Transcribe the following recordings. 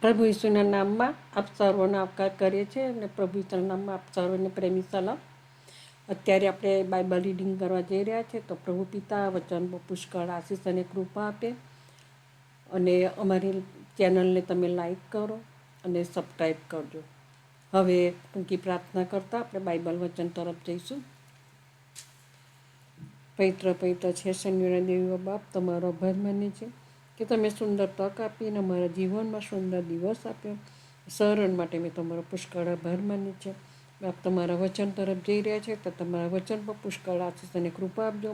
પ્રભુ ઈસુના નામમાં આપ સર્વનો આવકાર કરીએ છીએ અને પ્રભુ ઈસુના નામમાં આપ સર્વને પ્રેમી સલામ. અત્યારે આપણે બાઇબલ રીડિંગ કરવા જઈ રહ્યા છીએ તો પ્રભુ પિતા, વચન, પુષ્કળ, આશીષ અને કૃપા આપે. અને અમારી ચેનલને તમે લાઈક કરો અને સબસ્ક્રાઈબ કરજો. હવે ટૂંકી પ્રાર્થના કરતાં આપણે બાઇબલ વચન તરફ જઈશું. પવિત્ર પવિત્ર છે, શનિવારે દેવીઓ બાપ, તમારો અભર માને છીએ કે તમે સુંદર તક આપીને મારા જીવનમાં સુંદર દિવસ આપ્યો. શરણ માટે મેં તમારો પુષ્કળ આભાર માન્યો છે. આપ તમારા વચન તરફ જઈ રહ્યા છે તો તમારા વચન પર પુષ્કળ આશીષ અને કૃપા આપજો.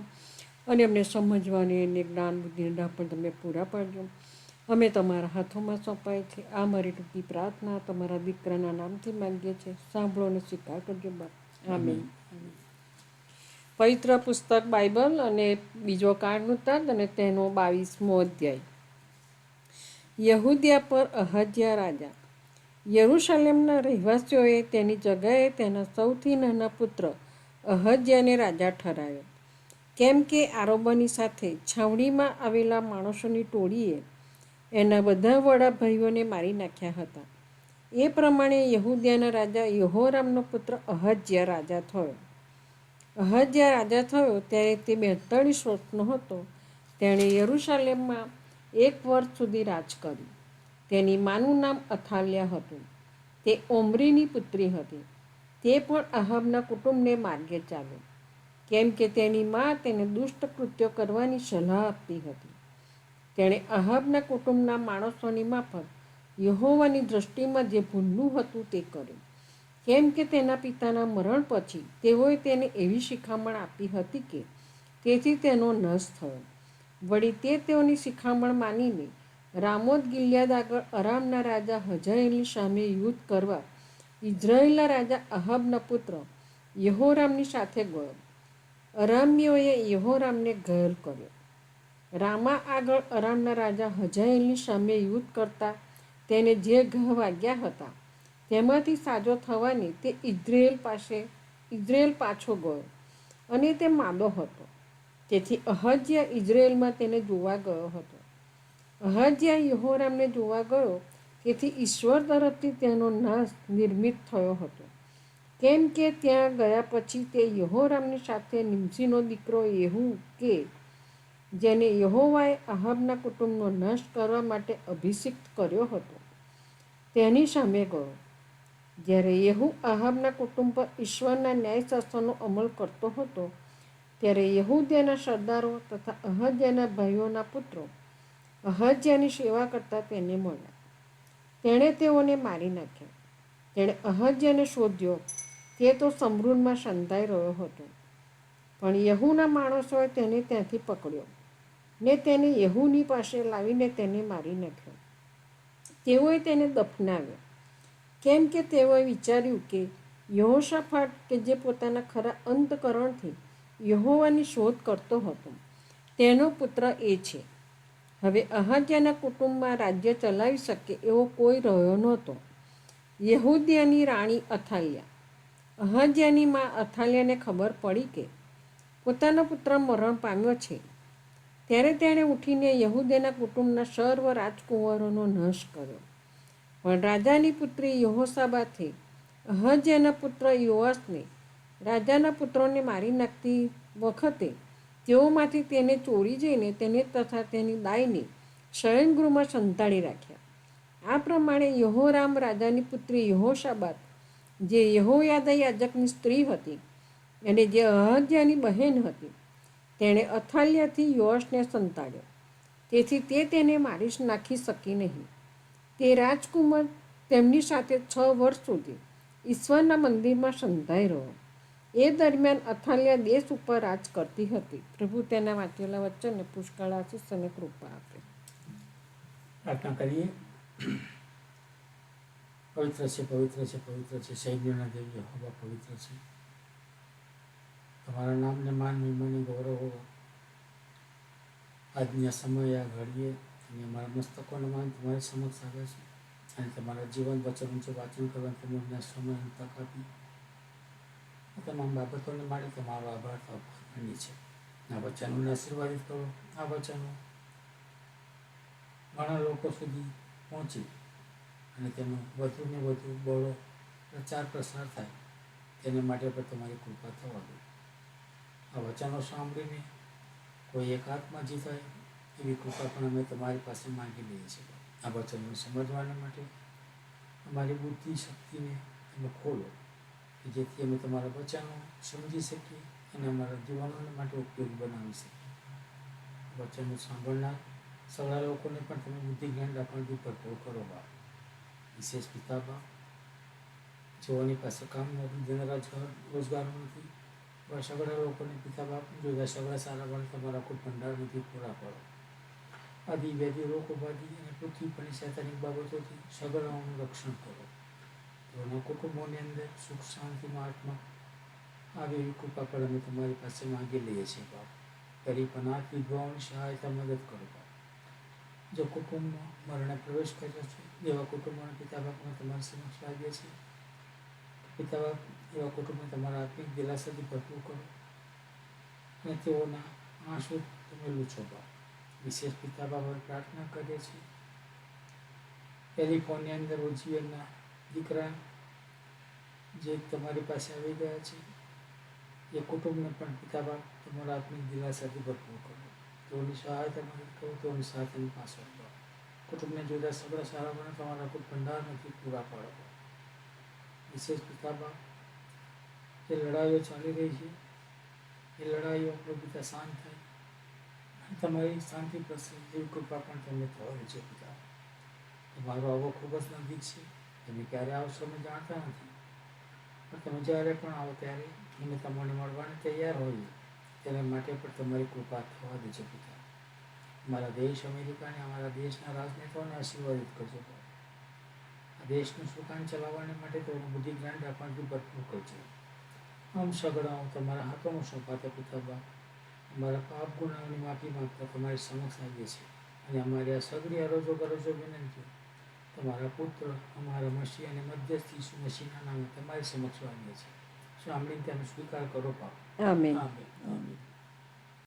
અને અમને સમજવાની અને જ્ઞાન બુદ્ધિના પણ તમે પૂરા પાડજો. અમે તમારા હાથોમાં સોંપાય છે. આ મારી ટૂંકી પ્રાર્થના તમારા દીકરાના નામથી માંગીએ છીએ. સાંભળો અને સ્વીકાર કરજો બાપ આમેન. પવિત્ર પુસ્તક બાઇબલ અને બીજો કાળનું અને તેનો બાવીસમો અધ્યાય. યહૂદિયા પર અહજ્યા રાજા. યરૂશાલેમના રહેવાસીઓએ તેની જગાએ તેના સૌથી નાના પુત્ર અહજ્યાને રાજા ઠરાવ્યો. કેમ કે આરોબાની સાથે છાવણીમાં આવેલા માણસોની ટોળીએ એના બધા વડા ભાઈઓને મારી નાખ્યા હતા. એ પ્રમાણે યહૂદિયાના રાજા યહોરામનો પુત્ર અહજ્યા રાજા થયો. અહજ્યા રાજા થયો ત્યારે તે બેતાળીસ વર્ષનો હતો. તેણે યરૂશાલેમમાં એક વર્ષ સુધી રાજ કર્યું. તેની માનું નામ અથાલ્યા હતું. તે ઓમરીની પુત્રી હતી. તે પણ અહબના કુટુંબને માર્ગે ચાલ્યો. કેમ કે તેની મા તેને દુષ્ટ કૃત્યો કરવાની સલાહ આપતી હતી. તેણે અહબના કુટુંબના માણસોની માફક યહોવાની દૃષ્ટિમાં જે ભૂલનું હતું તે કર્યું. કેમ કે તેના પિતાના મરણ પછી તેઓએ તેને એવી શિખામણ આપી હતી કે તેથી તેનો નશ થયો. વળી તે તેઓની શિખામણ માનીને રામોદ ગિલિયાદ આગળ અરામના રાજા હજાયલની સામે યુદ્ધ કરવા ઇઝરાયેલના રાજા અહબના પુત્ર યહોરામની સાથે ગયો. અરામીઓએ યહોરામને ઘાયલ કર્યો. રામા આગળ અરામના રાજા હજાયલની સામે યુદ્ધ કરતા તેને જે ઘ વાગ્યા હતા તેમાંથી સાજો થવાની તે ઇઝરાયેલ પાસે, ઇઝરાયેલ પાછો ગયો અને તે માદો હતો. તેથી અહજ્યા ઇઝરાયેલમાં તેને જોવા ગયો હતો. અહજ્યા યહોરામને જોવા ગયો, તેથી ઈશ્વર તરફથી તેનો નાશ નિર્મિત થયો હતો. કેમ કે ત્યાં ગયા પછી તે યહોરામની સાથે નિમસીનો દીકરો એવું કે, જેને યહોવાએ અહાબના કુટુંબનો નાશ કરવા માટે અભિષિક્ત કર્યો હતો, તેની સામે ગયો. જ્યારે યહુ અહાબના કુટુંબ પર ઈશ્વરના ન્યાયશાસ્ત્રનો અમલ કરતો હતો ત્યારે યહૂદ્યાના સરદારો તથા અહજ્યાના ભાઈઓના પુત્રો અહજ્યાની સેવા કરતા તેને મળ્યા. તેણે તેઓને મારી નાખ્યા. તેણે અહજ્યાને શોધ્યો, તે તો સમૃદ્ધમાં સંધાઈ રહ્યો હતો. પણ યહુના માણસોએ તેને ત્યાંથી પકડ્યો ને તેને યહુની પાસે લાવીને તેને મારી નાખ્યો. તેઓએ તેને દફનાવ્યો. કેમ કે તેઓએ વિચાર્યું કે યહોશાફાટ, કે જે પોતાના ખરા અંતકરણથી યહોવાની શોધ કરતો હતો. તેનો પુત્ર એ છે, હવે અહજ્યાના કુટુંબમાં રાજ્ય ચલાવી શકે એવો કોઈ રહ્યો નહોતો. યહૂદિયાની રાણી અથાલિયા. અહજ્યાની માં અથાલિયાને ખબર પડી કે પોતાનો પુત્ર મરણ પામ્યો છે. ત્યારે તેણે ઉઠીને યહૂદિયાના કુટુંબના સર્વ રાજકુંવરોનો નાશ કર્યો. પણ રાજાની પુત્રી યહોસાબાથી અહજ્યાના પુત્ર યુવાસને રાજાના પુત્રોને મારી નાખતી વખતે તેઓમાંથી તેને ચોરી જઈને તેને તથા તેની દાયને શયનગૃહમાં સંતાડી રાખ્યા. આ પ્રમાણે યહોરામ રાજાની પુત્રી યહોશાબાદ, જે યહોયાદા યાજકની સ્ત્રી હતી અને જે અહજ્યાની બહેન હતી, તેણે અથાલિયાથી યોશને સંતાડ્યો. તેથી તે તેને મારી નાખી શકી નહીં. તે રાજકુમાર તેમની સાથે છ વર્ષ સુધી ઈશ્વરના મંદિરમાં સંધાઈ રહ્યો. એ દરમિયાન અથાલિયા દેશ ઉપર રાજ કરતી હતી. પ્રભુ તેના વાંચેલા વચ્ચે પુષ્કળ આશીષ અને કૃપા આપે. પ્રાર્થના કરીએ. પવિત્ર છે પવિત્ર છે પવિત્ર છે. સૈન્યના દેવી હવા પવિત્ર છે. તમારા નામને માન મહિમાની ગૌરવ હોવા. આજના સમયે આ ઘડીએ અને અમારા મસ્તકોનો માન, તમારી સમક્ષ આવે છે. અને તમારા જીવન વચન વાંચન કરવા તમે અમને સમય તક આપી તમામ બાબતોને માટે તમારો આભાર તો છે. આ વચનોને આશીર્વાદિત કરો. આ વચનો ઘણા લોકો સુધી પહોંચી અને તેનો વધુને વધુ બળો પ્રચાર પ્રસાર થાય. તેને માટે પણ તમારી કૃપા થવા દો. આ વચનો સાંભળીને કોઈ એક આત્મા જીતાય એવી કૃપા પણ અમે તમારી પાસે માંગી લઈએ છીએ. આ વચનો સમજવાના માટે અમારી બુદ્ધિ શક્તિને તમે ખોલો. કે જેથી અમે તમારા વચનો સમજી શકીએ અને અમારા જીવનો માટે ઉપયોગી બનાવી શકીએ. વચનો સાંભળનાર સગળા લોકોને પણ તમે બુદ્ધિ જ્ઞાન રાખવાથી ભરપૂર કરો બા વિશેષ પિતા બા જેઓની પાસે કામ નથી જેના રોજગાર નથી એવા સગળા લોકોને પિતા બાપ જોતા સગળા સારા પણ તમારા કોઈ ભંડારમાંથી પૂરા પાડો આદિ વ્યાધિ રોગ ઉપાધિ અને પૃથ્વી પરની સૈતાનિક બાબતોથી સગળાઓનું રક્ષણ કરો. તેઓના કુટુંબોની અંદર સુખ શાંતિમાં આત્મા આવી એવી કૃપા પર અમે તમારી પાસે માંગી લઈએ છીએ, બાપ. ગરીબ અનાથ, વિધવાઓની સહાયતા મદદ કરો, બાપ. જો કુટુંબમાં મરણે પ્રવેશ કર્યો છે, એવા કુટુંબોના પિતા બાપને તમારી સમક્ષ લાગીએ છીએ. પિતા બાપ, એવા કુટુંબને તમારા આત્મિક દિલાસાથી ભરપૂર કરો. અને તેઓના આંસુ તમે લૂછો, બાપ. વિશેષ પિતા બાબા પ્રાર્થના કરીએ છીએ. કેલિફોર્નિયા અંદર ઉજ્જૈનના દીકરા જે તમારી પાસે આવી ગયા છે, એ કુટુંબને પણ પિતા બાપ તમારા આત્મિક દિલાસાથી ભરપૂર કરો. તેઓની સહાયતા મદદ કરો, તેઓની સાથેની પાછળ કરો કુટુંબને જોતા સગળા સારા બને તમારા કોઈ ભંડાર નથી, પૂરા પાડો. વિશેષ પિતા બાપ, જે લડાઈઓ ચાલી રહી છે, એ લડાઈઓ આપણો પિતા શાંત થાય. અને તમારી શાંતિ પ્રસન્ન જેવી કૃપા પણ તમને થવાની છે પિતા તમારો આવો ખૂબ જ નજીક છે. તમે ક્યારે આવશો અમે જાણતા નથી. પણ તમે જ્યારે પણ આવો ત્યારે અમે તમને મળવાને તૈયાર હોઈએ. તેના માટે પણ તમારી કૃપા થવા દેજો પિતા. અમારા દેશ અમેરિકાને અમારા દેશના રાજનેતાઓને આશીર્વાદિત કરજો આ દેશનું સુકાન ચલાવવાને માટે તેઓનું બુદ્ધિ જ્ઞાન રાખવાથી ભરપૂર કરજો. આમ સગડાઓ તમારા હાથોમાં સોંપાતા પિતા બાપ. અમારા પાપ ગુનાઓની માફી માગતા તમારી સમક્ષ આવીએ છીએ. અને અમારી આ સગડી અરજો છો વિનંતી. તમારા પુત્ર અમારા મસી અને મધ્યસ્થ ઈસુ મસીના નામે તમારી સમક્ષ આવીએ છીએ. સ્વામી તેનો સ્વીકાર કરો પાપ. આમેન. આમેન. આમેન.